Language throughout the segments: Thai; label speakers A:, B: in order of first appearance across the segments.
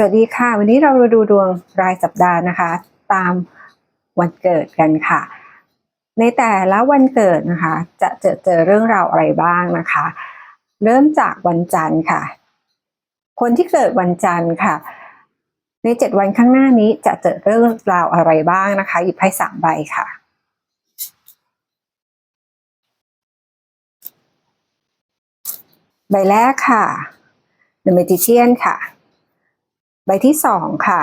A: สวัสดีค่ะ วันนี้เรามาดูดวงรายสัปดาห์นะคะ ตามวันเกิดกันค่ะ ในแต่ละวันเกิดนะคะ จะเจอเจอเรื่องราวอะไรบ้างนะคะ เริ่มจากวันจันทร์ค่ะ คนที่เกิดวันจันทร์ค่ะ ในเจ็ดวันข้างหน้านี้จะเจอเรื่องราวอะไรบ้างนะคะ หยิบไพ่สามใบค่ะใบแรกค่ะ The Magician ค่ะ ใบที่สองค่ะ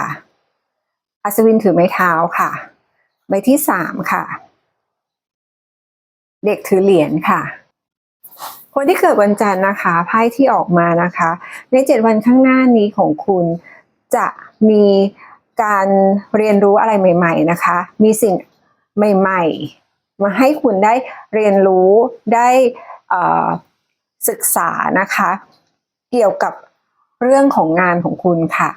A: อัศวินถือไม้เท้าค่ะ ใบที่สามค่ะ เด็กถือเหรียญค่ะ คนที่เกิดวันจันทร์นะคะไพ่ที่ออกมานะคะ ในเจ็ดวันข้างหน้านี้ของคุณจะมีการเรียนรู้อะไรใหม่ ๆนะคะ มีสิ่งใหม่ ๆ มาให้คุณได้เรียนรู้ได้ศึกษานะคะ เกี่ยวกับเรื่องของงานของคุณค่ะ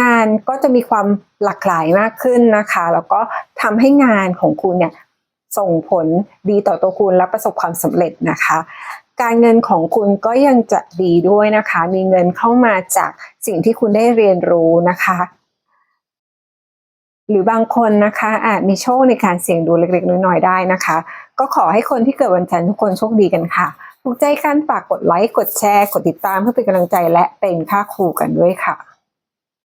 A: งานก็จะมีความหลากหลายมากขึ้นนะคะ แล้วก็ทำให้งานของคุณเนี่ยส่งผลดีต่อตัวคุณและประสบความสำเร็จนะคะ การเงินของคุณก็ยังจะดีด้วยนะคะ มีเงินเข้ามาจากสิ่งที่คุณได้เรียนรู้นะคะ หรือบางคนนะคะอาจมีโชคในการเสี่ยงดวงเล็กๆน้อยๆได้นะคะ ก็ขอให้คนที่เกิดวันจันทร์ทุกคนโชคดีกันค่ะถูกใจกันฝากกดไลค์ กดแชร์ กดติดตามเพื่อเป็นกำลังใจและเป็นค่าครูกันด้วยค่ะ